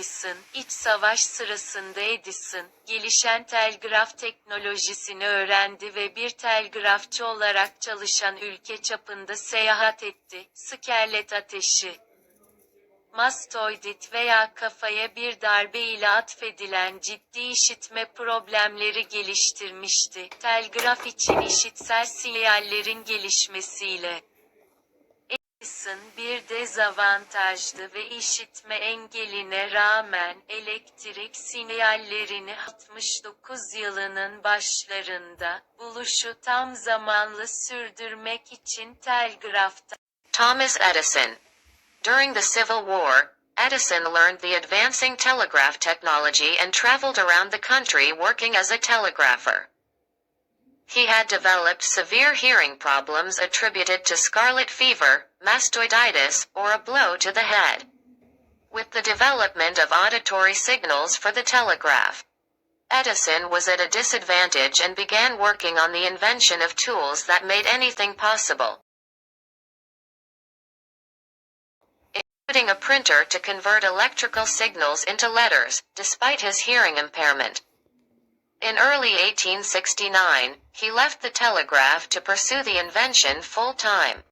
Edison, iç savaş sırasında Edison, gelişen telgraf teknolojisini öğrendi ve bir telgrafçı olarak çalışan ülke çapında seyahat etti. Skerlet ateşi mastoidit veya kafaya bir darbe ile atfedilen ciddi işitme problemleri geliştirmişti. Telgraf için işitsel sinyallerin gelişmesiyle. Edison bir dezavantajdı ve işitme engeline rağmen elektrik sinyallerini 69 yılının başlarında buluşu tam zamanlı sürdürmek için telgrafta Thomas Edison. During the Civil War, Edison learned the advancing telegraph technology and traveled around the country working as a telegrapher. He had developed severe hearing problems attributed to scarlet fever, mastoiditis, or a blow to the head. With the development of auditory signals for the telegraph, Edison was at a disadvantage and began working on the invention of tools that made anything possible. including a printer to convert electrical signals into letters, despite his hearing impairment. In early 1869, he left the telegraph to pursue the invention full time.